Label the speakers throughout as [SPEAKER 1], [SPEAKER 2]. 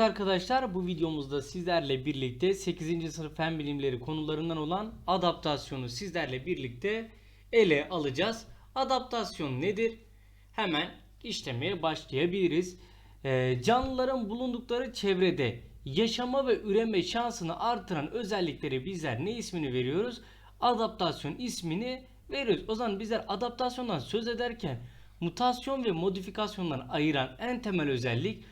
[SPEAKER 1] Evet arkadaşlar bu videomuzda sizlerle birlikte 8. sınıf fen bilimleri konularından olan adaptasyonu sizlerle birlikte ele alacağız. Adaptasyon nedir? Hemen işlemeye başlayabiliriz. Ee, canlıların bulundukları çevrede yaşama ve üreme şansını artıran özellikleri bizler ne ismini veriyoruz? Adaptasyon ismini veriyoruz. O zaman bizler adaptasyondan söz ederken mutasyon ve modifikasyondan ayıran en temel özellik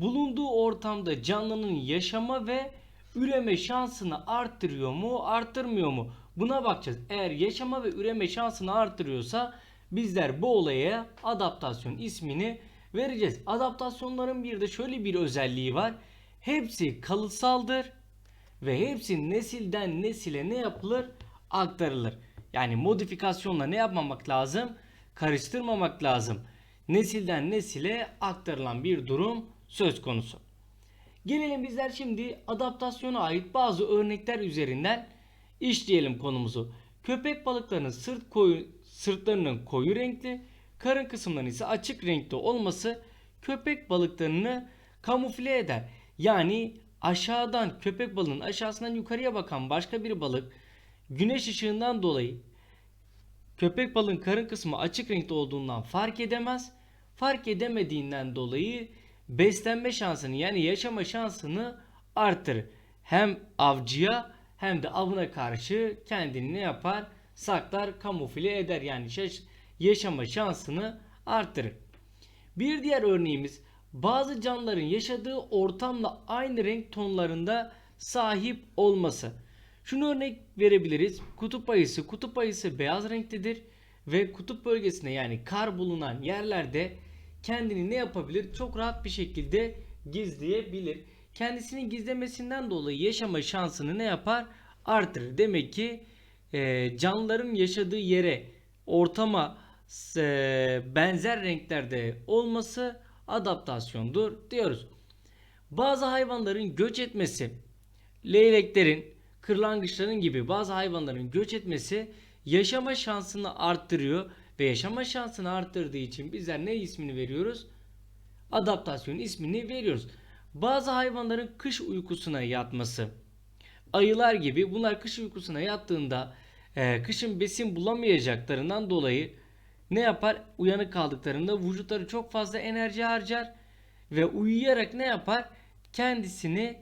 [SPEAKER 1] bulunduğu ortamda canlının yaşama ve üreme şansını arttırıyor mu, arttırmıyor mu? Buna bakacağız. Eğer yaşama ve üreme şansını arttırıyorsa bizler bu olaya adaptasyon ismini vereceğiz. Adaptasyonların bir de şöyle bir özelliği var. Hepsi kalıtsaldır ve hepsi nesilden nesile ne yapılır? Aktarılır. Yani modifikasyonla ne yapmamak lazım? Karıştırmamak lazım. Nesilden nesile aktarılan bir durum söz konusu. Gelelim bizler şimdi adaptasyona ait bazı örnekler üzerinden işleyelim konumuzu. Köpek balıklarının sırt koyu, sırtlarının koyu renkli, karın kısımlarının ise açık renkte olması köpek balıklarını kamufle eder. Yani aşağıdan köpek balığının aşağısından yukarıya bakan başka bir balık güneş ışığından dolayı köpek balığın karın kısmı açık renkte olduğundan fark edemez. Fark edemediğinden dolayı beslenme şansını yani yaşama şansını artırır. Hem avcıya hem de avına karşı kendini ne yapar? Saklar, kamufle eder. Yani yaşama şansını artırır. Bir diğer örneğimiz bazı canlıların yaşadığı ortamla aynı renk tonlarında sahip olması. Şunu örnek verebiliriz. Kutup ayısı, kutup ayısı beyaz renktedir ve kutup bölgesinde yani kar bulunan yerlerde kendini ne yapabilir? Çok rahat bir şekilde gizleyebilir. Kendisini gizlemesinden dolayı yaşama şansını ne yapar? Artırır. Demek ki e, canlıların yaşadığı yere, ortama e, benzer renklerde olması adaptasyondur diyoruz. Bazı hayvanların göç etmesi, leyleklerin, kırlangıçların gibi bazı hayvanların göç etmesi yaşama şansını arttırıyor ve yaşama şansını arttırdığı için bizler ne ismini veriyoruz? Adaptasyon ismini veriyoruz. Bazı hayvanların kış uykusuna yatması, ayılar gibi bunlar kış uykusuna yattığında e, kışın besin bulamayacaklarından dolayı ne yapar? Uyanık kaldıklarında vücutları çok fazla enerji harcar ve uyuyarak ne yapar? Kendisini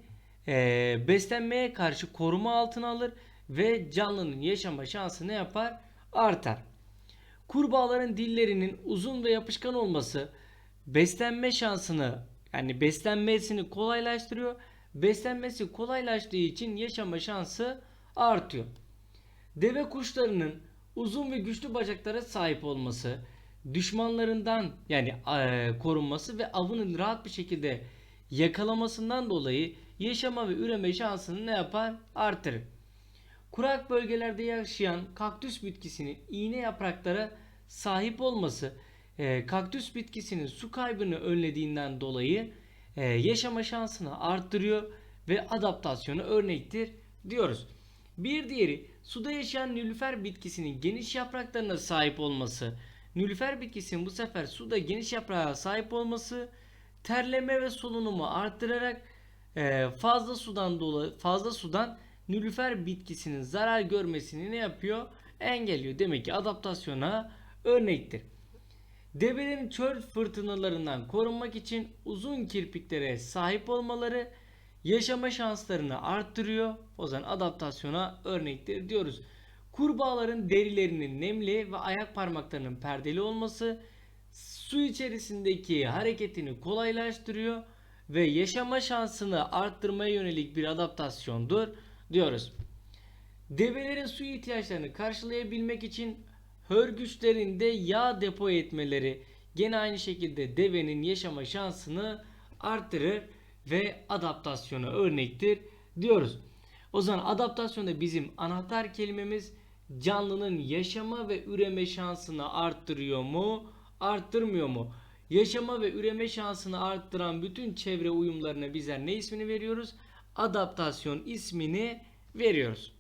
[SPEAKER 1] e, beslenmeye karşı koruma altına alır ve canlının yaşama şansı ne yapar? Artar. Kurbağaların dillerinin uzun ve yapışkan olması beslenme şansını yani beslenmesini kolaylaştırıyor. Beslenmesi kolaylaştığı için yaşama şansı artıyor. Deve kuşlarının uzun ve güçlü bacaklara sahip olması, düşmanlarından yani e, korunması ve avını rahat bir şekilde yakalamasından dolayı yaşama ve üreme şansını ne yapar? Artırır. Kurak bölgelerde yaşayan kaktüs bitkisinin iğne yapraklara sahip olması e, kaktüs bitkisinin su kaybını önlediğinden dolayı e, yaşama şansını arttırıyor ve adaptasyonu örnektir diyoruz. Bir diğeri suda yaşayan nilüfer bitkisinin geniş yapraklarına sahip olması. Nilüfer bitkisinin bu sefer suda geniş yaprağa sahip olması terleme ve solunumu arttırarak e, fazla sudan dolayı fazla sudan nilüfer bitkisinin zarar görmesini ne yapıyor? Engelliyor. Demek ki adaptasyona örnektir. Develerin çöl fırtınalarından korunmak için uzun kirpiklere sahip olmaları yaşama şanslarını arttırıyor. O zaman adaptasyona örnektir diyoruz. Kurbağaların derilerinin nemli ve ayak parmaklarının perdeli olması su içerisindeki hareketini kolaylaştırıyor ve yaşama şansını arttırmaya yönelik bir adaptasyondur diyoruz. Develerin su ihtiyaçlarını karşılayabilmek için hörgüçlerinde yağ depo etmeleri gene aynı şekilde devenin yaşama şansını arttırır ve adaptasyona örnektir diyoruz. O zaman adaptasyonda bizim anahtar kelimemiz canlının yaşama ve üreme şansını arttırıyor mu, arttırmıyor mu? Yaşama ve üreme şansını arttıran bütün çevre uyumlarına bizler ne ismini veriyoruz? Adaptasyon ismini veriyoruz.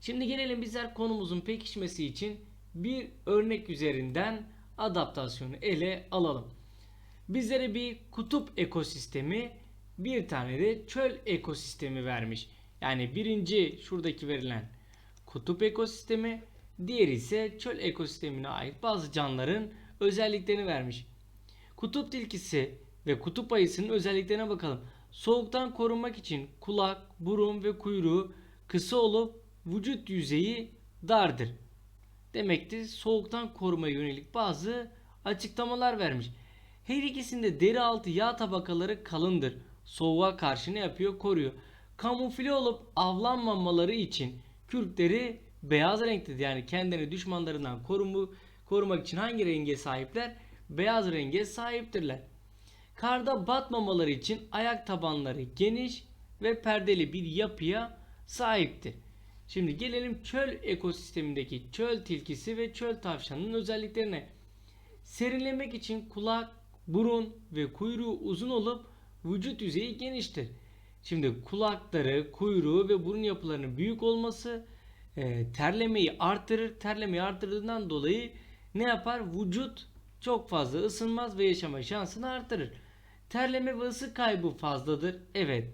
[SPEAKER 1] Şimdi gelelim bizler konumuzun pekişmesi için bir örnek üzerinden adaptasyonu ele alalım. Bizlere bir kutup ekosistemi, bir tane de çöl ekosistemi vermiş. Yani birinci şuradaki verilen kutup ekosistemi, diğeri ise çöl ekosistemine ait bazı canlıların özelliklerini vermiş. Kutup tilkisi ve kutup ayısının özelliklerine bakalım. Soğuktan korunmak için kulak, burun ve kuyruğu kısa olup vücut yüzeyi dardır. Demektir soğuktan korumaya yönelik bazı açıklamalar vermiş. Her ikisinde deri altı yağ tabakaları kalındır. Soğuğa karşı ne yapıyor? Koruyor. Kamufle olup avlanmamaları için kürkleri beyaz renktedir. Yani kendini düşmanlarından korumu, korumak için hangi renge sahipler? Beyaz renge sahiptirler. Karda batmamaları için ayak tabanları geniş ve perdeli bir yapıya sahiptir. Şimdi gelelim çöl ekosistemindeki çöl tilkisi ve çöl tavşanının özelliklerine. Serinlemek için kulak, burun ve kuyruğu uzun olup vücut yüzeyi geniştir. Şimdi kulakları, kuyruğu ve burun yapılarının büyük olması e, terlemeyi artırır. Terlemeyi artırdığından dolayı ne yapar? Vücut çok fazla ısınmaz ve yaşama şansını artırır. Terleme ve ısı kaybı fazladır. Evet.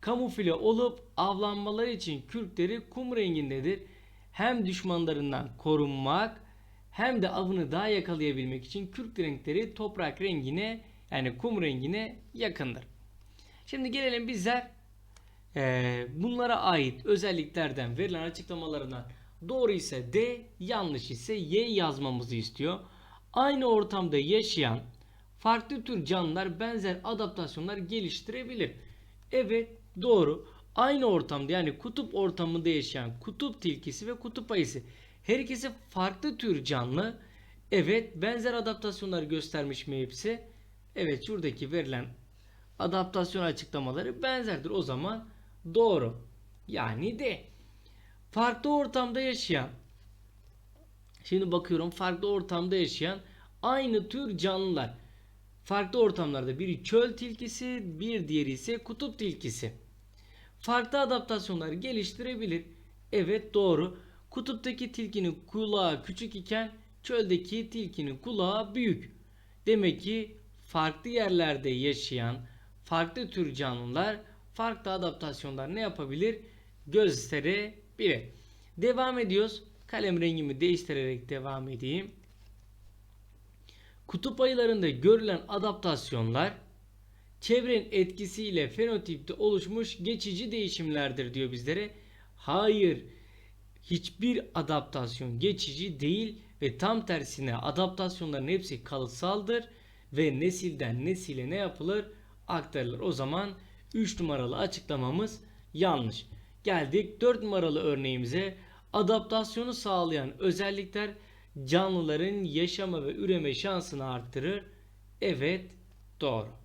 [SPEAKER 1] Kamufle olup avlanmaları için kürkleri kum rengindedir. Hem düşmanlarından korunmak hem de avını daha yakalayabilmek için kürk renkleri toprak rengine yani kum rengine yakındır. Şimdi gelelim bizler eee, bunlara ait özelliklerden verilen açıklamalarından doğru ise D, yanlış ise Y yazmamızı istiyor. Aynı ortamda yaşayan farklı tür canlılar benzer adaptasyonlar geliştirebilir. Evet doğru. Aynı ortamda yani kutup ortamında yaşayan kutup tilkisi ve kutup ayısı her ikisi farklı tür canlı. Evet benzer adaptasyonlar göstermiş mi hepsi? Evet şuradaki verilen adaptasyon açıklamaları benzerdir. O zaman doğru. Yani de farklı ortamda yaşayan Şimdi bakıyorum farklı ortamda yaşayan aynı tür canlılar. Farklı ortamlarda biri çöl tilkisi, bir diğeri ise kutup tilkisi. Farklı adaptasyonlar geliştirebilir. Evet doğru. Kutuptaki tilkinin kulağı küçük iken çöldeki tilkinin kulağı büyük. Demek ki farklı yerlerde yaşayan farklı tür canlılar farklı adaptasyonlar ne yapabilir? Gösterebilir. Devam ediyoruz. Kalem rengimi değiştirerek devam edeyim. Kutup ayılarında görülen adaptasyonlar çevrenin etkisiyle fenotipte oluşmuş geçici değişimlerdir diyor bizlere. Hayır. Hiçbir adaptasyon geçici değil ve tam tersine adaptasyonların hepsi kalıtsaldır ve nesilden nesile ne yapılır? Aktarılır. O zaman 3 numaralı açıklamamız yanlış. Geldik 4 numaralı örneğimize. Adaptasyonu sağlayan özellikler canlıların yaşama ve üreme şansını arttırır. Evet, doğru.